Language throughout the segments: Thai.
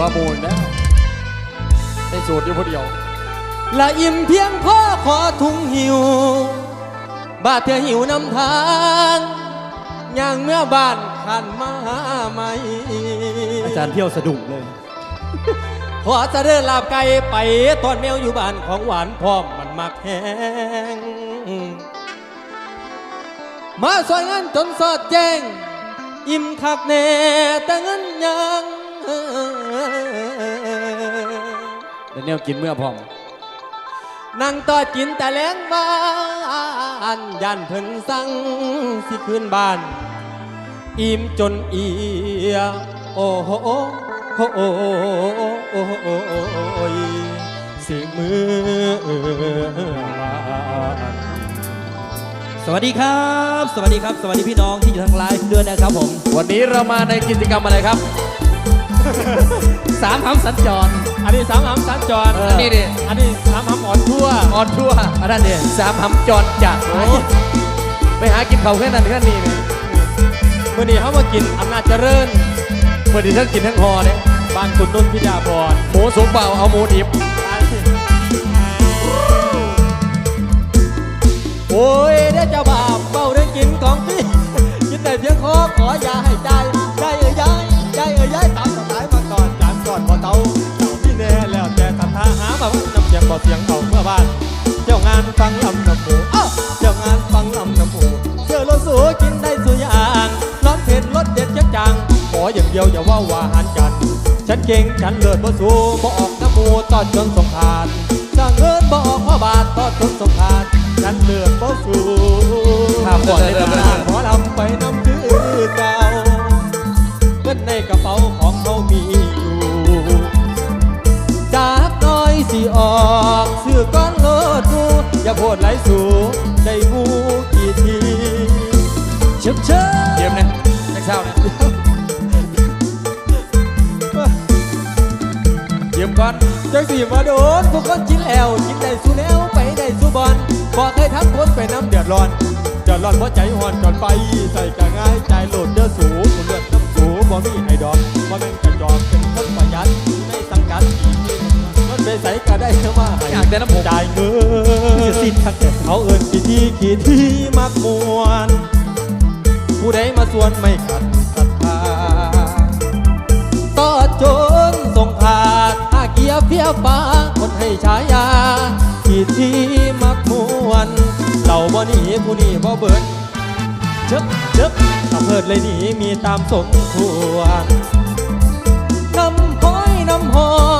วโมยแล้วได้สูตรอยู่คนเดียว ละอิ่มเพียงพ่อขอถุงหิว บาดเธอหิวนำทางย่างเมื่อบ้านขันมาใหม่อาจารย์เที่ยวสะดุ้งเลย ขอจะเดินลาบไก่ไปตอนแมวอยู่บ้านของหวานพร้อมมันมักแห้งมาซอยงานจนสอดแจ้ง อิ่มคักแน่แต่เงินยัง เดี๋ยวแนวกินเมื่อพร้อมนั่งต่อกินแต่แล้งบ้านยันเพิ่นสั่งสิคืนบ้าน อิ่มจนเอียโอ้โหโอ้โหโอ้โหโอ้ยสียงมือบ้านสวัสดีครับ สวัสดีครับ สวัสดีพี่น้องที่อยู่ทางไลฟ์ด้วยนะครับผม วันนี้เรามาในกิจกรรมอะไรครับ สามคำสัญจร อันนี้สามหำสัญจร เอออันนี้ดิอันนี้สามหำอ่อนทั่ว ออนทัวร์อันนั้นเนี่ยสามหำจอดจัดโอ้ไปหากินเขาวแค่นั้นแค่นี้เนี่ยมื่อนี้เขามากินอำนาจเจริญเพื่อที่ทั้งกินทั้งคอเนี่ยบ้านคุณนุ่นพิยาพรหมูสุกเปล่าเอาหมูดิบ โอ้ยเดี๋ยวเจะบาปเฝ้าเรื่องกินของพี่ กินแต่เพียงคอขออย่าให้ใจ บ่เสียงเอาเมื่อบ้าน เจ้างานฟังลำน้ำหมูอ้าวเจ้างานฟังลำน้ำหมูเสื้อรถสูกินได้สุอย่างร้อนเผ็ดรสเด็ดจักจังขออย่างเดียวอย่าว่าว่าหารกัน ฉันเก่งฉันเลิศบ่สูบ่ออกน้ำหมูตอนจนสงครามสร้างเงินบ่ออกพ่อบาทตอนจนสงครามฉันเลิศบ่สูถามก่อนเลยนะขอลำไปน้ำคือเก่า พดไหลสู่ได้มูกี่ทีเชิบเชิเยี่ยมนะนักเช้านะเยี่ยมก่อนจังสีมาโดนพวกคนกินแล้วกินได้สู้แล้วไปได้สู้บอลบอกเคยทักคนไปน้ำเดือดร้อนเดือดร้อนเพราะใจห่อนก่อนไปใส่กะง่ายใจโหลดเดือดสูงเลือดน้ำสูบ่มีให้ดอกบ่แม่นกระจอกเป็นคนประหยัด ไปใส่ก็ได้แค่ว่าให้อยากได้น้ำผมจ่ายเงิคือจะนสิ้นทักแต่เขาเอินกี่ที่กี่ที่มักมวน ผู้ใดมาส่วนไม่ขัดศรัทธาต่อจนสงขาดอาเกียเพียฟ้าคนให้ฉายากี่ที่มักมวนเหล่าบ่หนีผู้นี้บ่เบิดเชิบเชิบถ้าเพิดเลยหนีมีตามสมควรน้ำห้อยน้ำหอม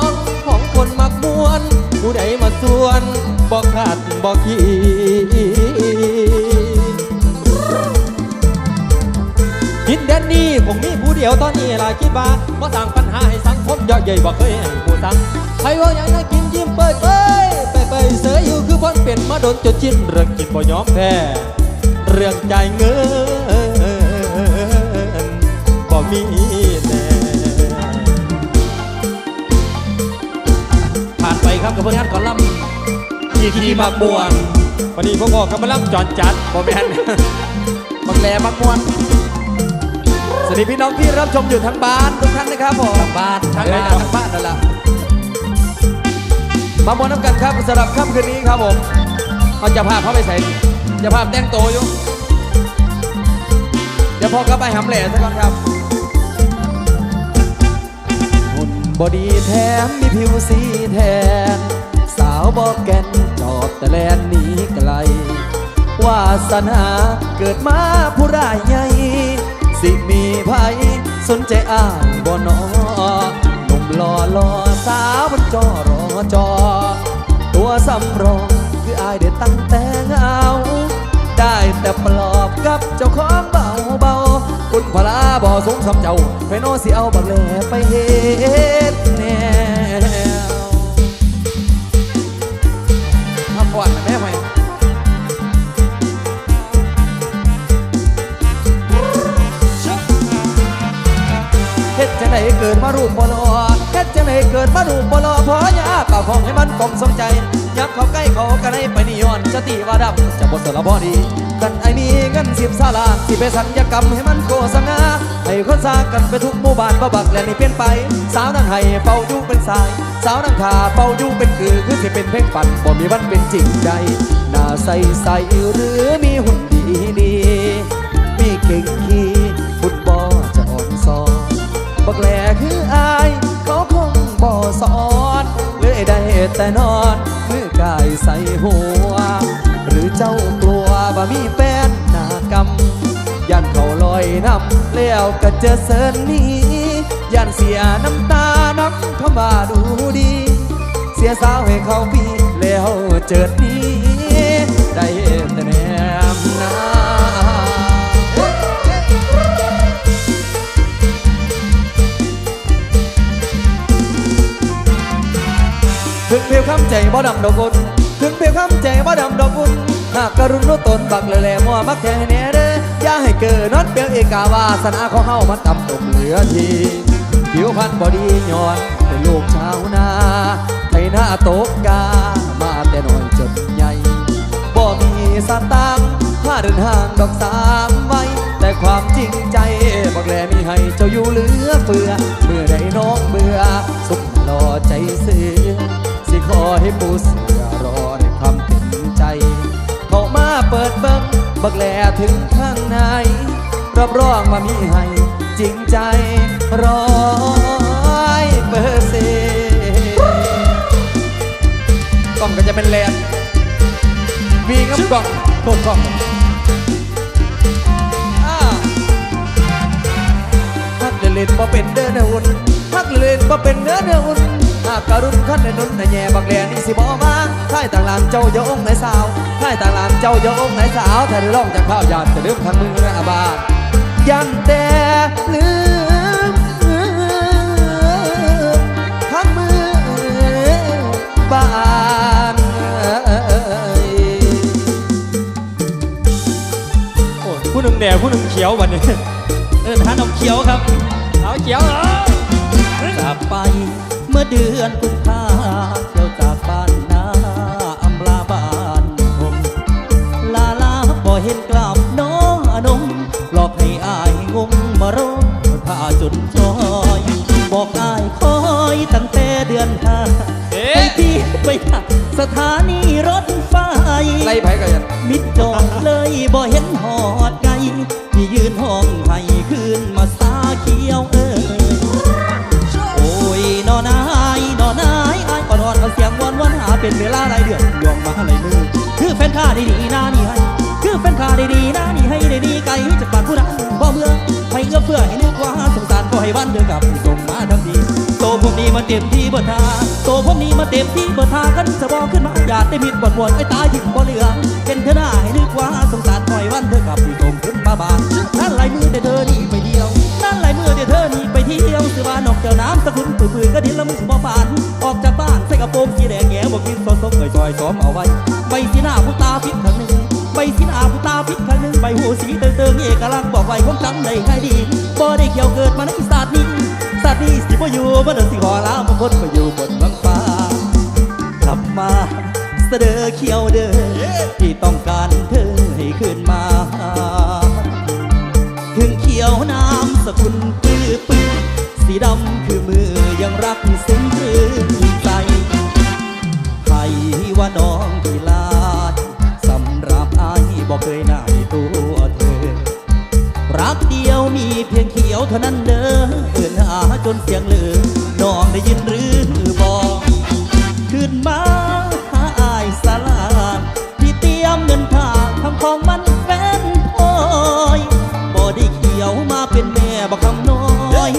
ของคน มวน ผู้ใดมาส่วนบอกขาดบอกขีดินแดนนี้ผมมีผู้เดียวตอนนี้ล่ะคิดว่าว่าสร้างปัญหาให้สังคมย่อยใหญ่บอกเคยให้ผู้สั่งใครว่าอย่ากจะกินยิ้มเปิดเอยไปไปเสยอยู่คือพ้นเป็นมาโดนจนชินเรื่องกินบ่ยอมแพ้เรื่องใจเงินบ่มีานไปครับกับผลงานก่อนล่ำขี่ขี่มากบวนวันนี้พ่อพ่อกำลังจอดจัดบอแมนบักแหลมักมวนสวัสดีพี่น้องที่รับชมอยู่ทั้งบ้านทุกท่านนะครับผมทางบ้านทั้ทางงบ้าบ้านนทั้งบ้านนั่นแหละมามวนน้ำกันครับสำหรับค่ำคืนนี้ครับผมเอาจะพาเขาไปใส่จะพาพแต่งตัวอยู่เดี๋ยวพอกลับไปหำแหล่ซะก่อนครับ บอดีแถมมีผิวสีแทน สาวบอกแก่นจอบแต่แลนหนีไกล วาสนาเกิดมาผู้รายใหญ่ สิมีภัยสนใจอ่านบ่นอหนุ่มหล่อหล่อสาวบนจอรอจอ ตัวสำรองคืออายเด็ดตั้งแต่เงา ได้แต่ปลอบกับเจ้าของเบาเบา บ่ลาบ่สงสำเจ้า ไปโนสิเอาบักแหลไปเฮ็ดแนวทำก่อนแม่ไหมเฮ็ดจังไดเกิดมารูปบ่หลอ จังไดเกิดมารูปบ่หลอพอยากก็ขของให้มันฟองสมใจยับเขาใกล้เขาก็ได้ไปนิยอนจะตีว่าดำจะบทสารบอดีกันไอ้มีเงินสิบสาลาสิไปสัญญกรรมให้มันโฆษณาให้คนซากันไปทุกหมู่บ้านบ่บักและนี่เป็นไป สาวนั่งไห้เป่าอยู่เป็นสาย สาวนั่งขาเป่าอยู่เป็นคือคือสิเป็นเพลงปั่นบ่มีวันเป็นจริงใจหน้าใสใสหรือมีหุ่นดีดีมีเก่งขี่ฟุตบอลจะอ่อนซอบักแหลคือ สอนเลยได้แต่นอนมือกายใส่หัว หรือเจ้ากลัวว่มีแฟนหน้ากำยันเขาลอยน้ำแล้วก็เจอเสินนี้ยันเสียน้ำตาน้ำเข้ามาดูดี เสียสาวให้เขาปีแล้วเจิดนี้ได้แถึงเพียวคำใจบ่ดำดอกกุนถึงเพียวคำใจบ่ดำดอกกุนหากกรุณรู้ตนบักเลยแหล่มัวมักแค่แน่เด้อย่าให้เกิดนอนเปียวเอกาวาสนาของเฮามันต่ำตกเหลือทีผิวพรรณบ่ดีย้อนเป็นลูกชาวนาไทยหน้าตกกามาแต่น้อยจนใหญ่บ่มีสตางค์ผ้าเดินห่างดอกสามไว้แต่ความจริงใจบอกแลมีให้เจ้าอยู่เหลือเฟือเมื่อใดน้องเบื่อสุขรอใจเสือ ให้ปูเสือรอในความเต็มใจ เข้ามาเปิดเบิ้งบักแลถึงข้างในรับรองว่ามีให้จริงใจร้อยเปอร์เซ็นต์กล้องก็จะเป็นแลนวีงับกล้องโทษกล้องฮักเล่นบ่เป็นเด้อเนื้ออุ่นฮักเล่นบ่เป็นเด้อเนื้ออุ่น หากการุณขั้นในนุ่นในแย่บักแลนี่สิบ่มาท่ายต่างลานเจ้าโยงไหนสาวท่ายต่างลานเจ้าโยงไหนสาวถ้าได้ร้องจากข้าวยาจะลืมทางมืออาบานยันแต่ลืมทางมือบานโอ้ผู้หนึ่งแดงผู้หนึ่งเขียววันนี้เอินหาน้องเขียวครับ เอาเขียวเหรอจากไป เมื่อเดือนกุมภาเที่ยวจากบ้านนาอำลาบ้านผมลาลาบ่เห็นกลับน้องอนงหลอกให้อายงงมาร้องผ้าจนจอยบอกอายคอยตั้งแต่เดือนห้าเอ๊ให้ะพี่ไปหาสถานีรถไฟไล่ไผกันยันมิดจอดเลยบ่เห็นหอดไงที่ยืนห้องให้คืนมา เป็นเวลาหลายเดือนยองมาหลายมือคือแฟนข้าดีๆหน้านี่ให้คือแฟนข้าดีๆหน้านี่ให้ได้ดีไกลจากปากผู้นั้นบ่เมื่อให้เอื้อเฟื้อให้นึกว่าสงสารก็ให้วันเดือกับส่งมาทันทีโตพวกนี้มาเต็มที่บิดทาโตพวกนี้มาเต็มที่บิดทากันจะบอขึ้นมาอยากได้มิดบดบดไอ้ตายถิ่มบ่เหลือเป็นเธอหน้าให้นึกว่าสงสารปล่อยวันเดือกับส่งขึ้นมา มเอาไว้ใบสีหน้าผู้ตาพิษครั้งหนึ่งใบสีหน้าผู้ตาพิษครั้งหนึ่งใบหูสีเติงๆเอกลักษณ์บอกไว้ผมจำได้ให้ดีบ่ได้เกี่ยวเกิดมาในศาสตร์นี้ศาสตร์นี้สิบ่อยู่บ่ได้สิขอลาบางคนมาอยู่บนเมืองฟ้ากลับมาเสดอเขียวเด้อที่ต้องการเธอให้ขึ้นมา ถึงเขียวน้ำสกุลปื้อปื้อสีดำคือมือยังรักซึ้ง สียงลือน้องได้ยินหรือบอกขึ้นมาหาอายสลานที่เตรียมเงินทางทำของมันแฟนพอยบ่ได้เขียวมาเป็นแม่บักคำน้อย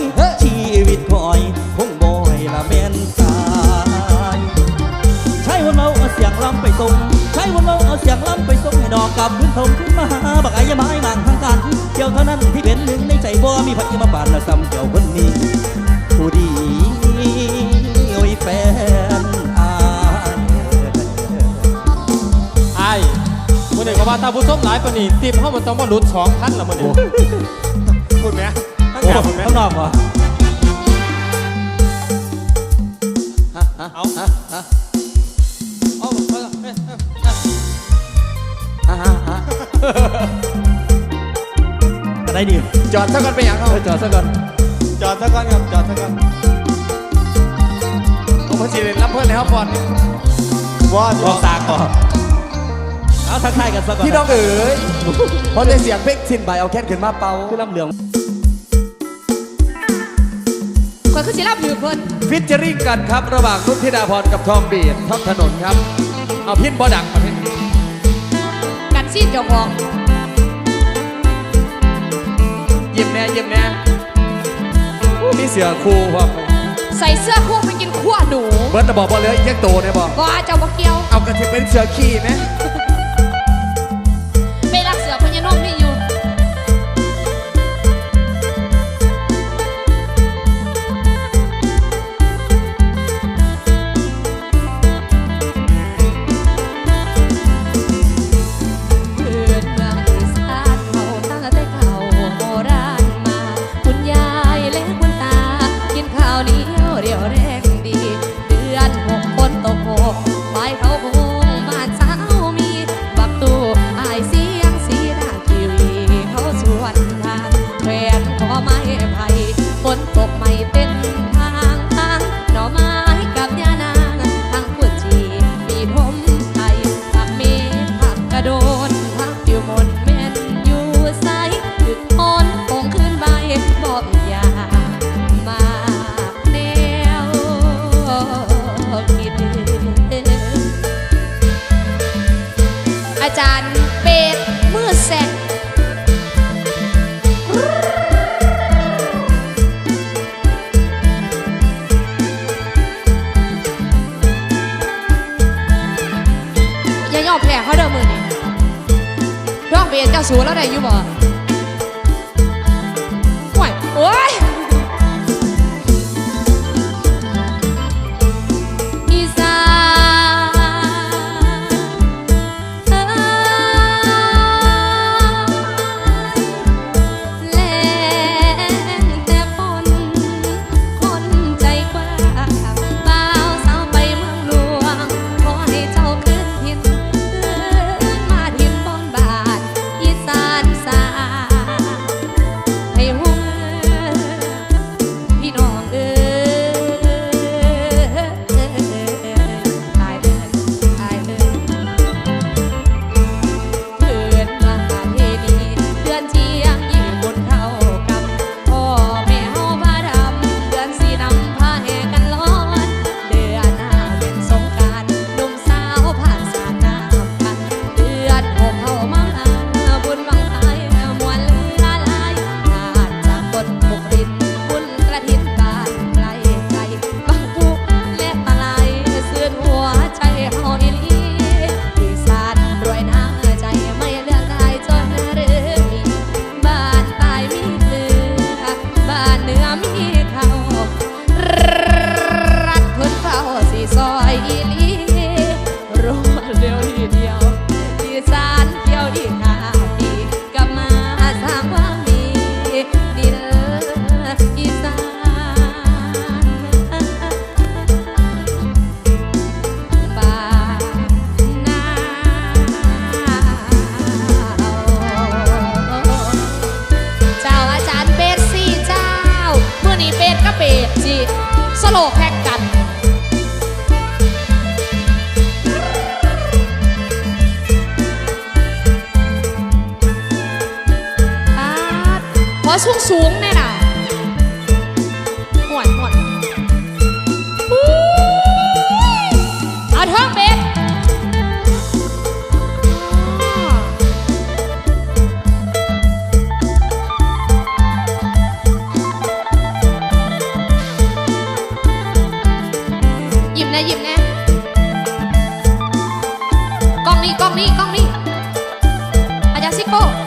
ชีวิตคอยคงบ่อยละแม่นตายใช้วันเมาเอาเสียงลำไปส่งใช้วันเมาเอาเสียงลำไปส่งให้ดอกกลับขึ้นทงขึ้นมาหาบักไอ้ยาไม้บางทางกันเกี่ยวเท่านั้นที่เป็นหนึ่งในใจบ่มีพักมาปานและซ้ำเกี่ยวคนนีู้้ดีโอ้ยแฟนอายไอ้มื่อไหร่ก็ว่าตาผู้ส้มหลายปนนีตีบเข้ามันต้องมาหลุดสองพันละมันอไหร่พูดไหมทั้งโอ้จากพูดไหมข้างนอกเหรอเอาเอาเอาเอ้ยเอ้ยอะไรนี่จอดซะก่อนไปอย่างเขาเจอดซะก่อน จอดสักก่อนครับจอดสักก่อนผมพอดีเล่นรับเพื่อนในห้องบอลว่าออสากก่อนเอาทักทายกันสักก่อนพี่น้องเอ๋ยเพราะด้เสียงเพ่งสินใบเอาแค่นขึ้นมาเป่าคือลำเหลืองคนยขึ้นสิรับมือเพิ่นฟิชเชอริ่งกันครับ ระหว่างนุชธิดาพรกับทองบีดท็องถนนครับ เอาพินบอดังมาพินกัดซีดเจ้าของยิ้มแน่ยิ้มแน่ีเสือคู่ครัใส่เสื้อคู่ไปกินขั้วหนู เบิร์ตบอกบอลเลยแยกโตเนี่ยบอกก็อาจาะมาเกียว เอากระเทียมเป็นเสือขี่ไหม Oh!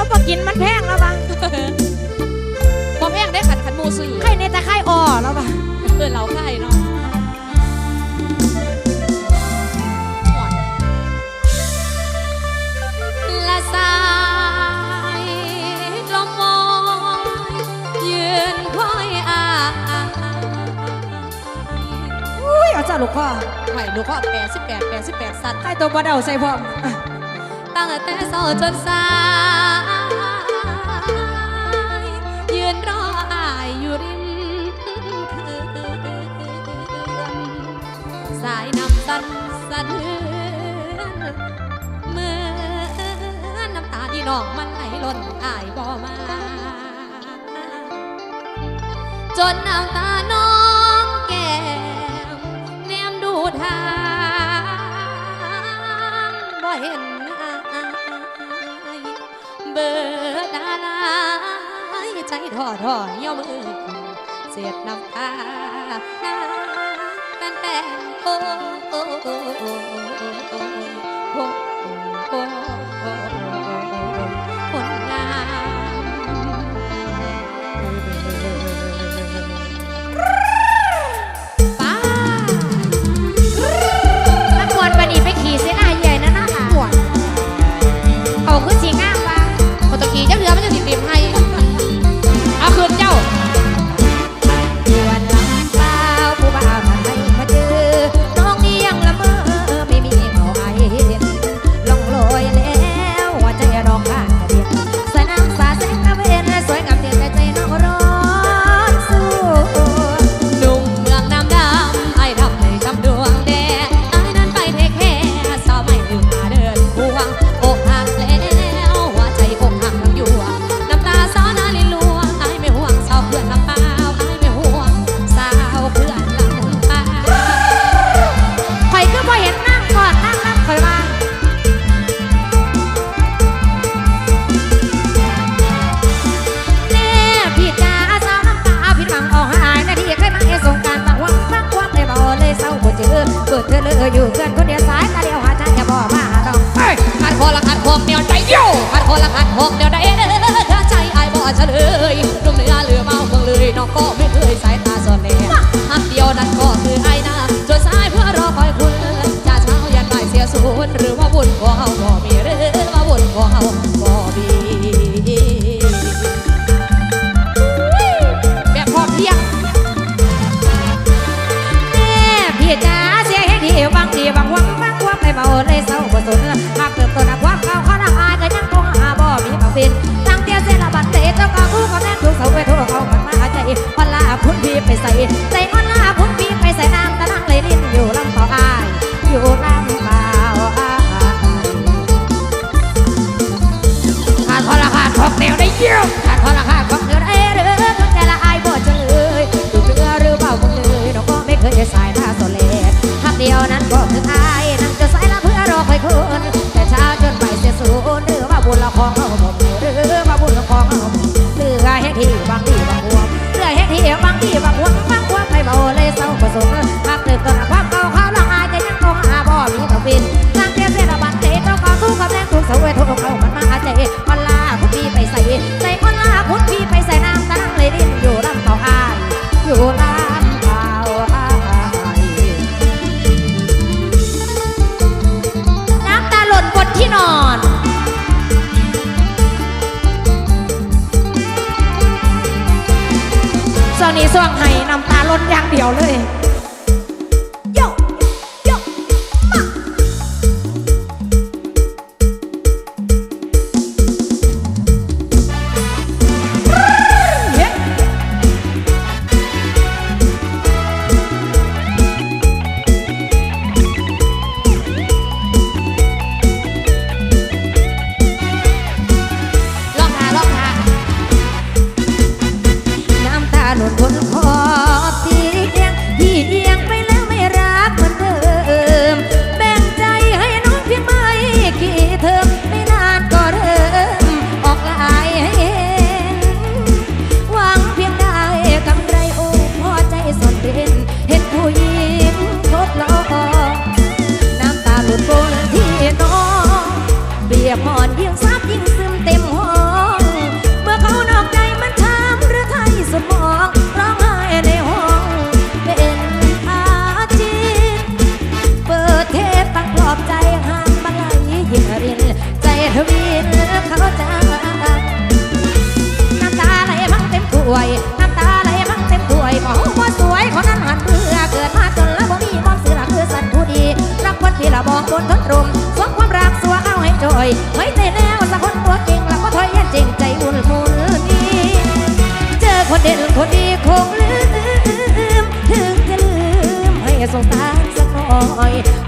แล้วปกินมันแพงแล้วปะพอแพงได้ขันขันมูซื้อไข่ในตะไข่อ่อแล้วปะเออเราไข่เนาะละสายลมมองยืนคอยอาอุ้ยอาจารย์ลูกพ่อไข่ลูกพ่อแปดสิบแปดแปดสิบแปดสัตว์ไข่ตัวบ่เดาใส่พ่อตั้งแต่เศร้าจนสายายน้ำสันสันเมื่อน้ำตาที่น้องมันไหลล้นอายบ่มา จนน้ำตาน้องแก้มแนมดูทางบ่เห็นเบิดอะไรใจถอดถอยย่อมือเสียดน้ำตา คนโอ้ มขาดพอราคาของเธอได้หรือคุณใจละอายบ่เฉลยดูเรือหรือเปล่าคุณเลยน้องก็ไม่เคยได้สายหน้าโซเลสคำเดียวนั้นก็คืออายนั่งจะสายละเพื่อรอคอยคุณแต่เช้าจนไปเสียสูญหรือว่าบุญละของเขาผมหรือว่าบุญละของเขาผมเรือให้ที่บางที่บางพวงเรือให้ที่บางที่บางพวงบางพวงไม่เบาเลยเศร้าผสมพักเตื่นตระความเก่าเขาละอายแต่ยังคงหาบ่มีทวินนางเทียเสียระบันเทต้องขอทุกคำแรงทุกเสวยทุกเขามันมาใจคน ลาคุณพี่ไปใส่คนลาคุณพี่ไปใส่น้ำตาลังเลยดินอยู่ลำเป่าอายอยู่ลำเป่าอายน้ำตาหล่นบนที่นอนช่วงนี้ช่วงให้น้ำตาล้นอย่างเดียวเลย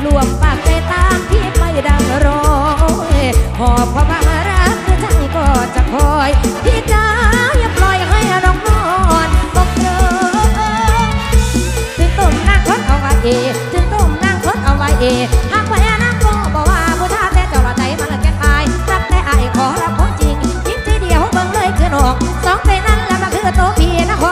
รวมปากใจตามที่ไม่ดังรอยหอบความมารักคือช่างก็จะคอย พี่จ๋าอย่าปล่อยให้น้องนอนบอกเธอถึงต้มนางทดเอาไว้เอถึงต้มนางทดเอาไว้เอหากแพ้นางก็บอกว่าผู้ท่าแต่เจ้าละใจมันละแก่อายรักแต่ไอายขอรับของจริงยิ้มใจเดียวเบิ่งเลยคือหนอกสองใจนั้นแล้วมาคือโตพี่นะขอ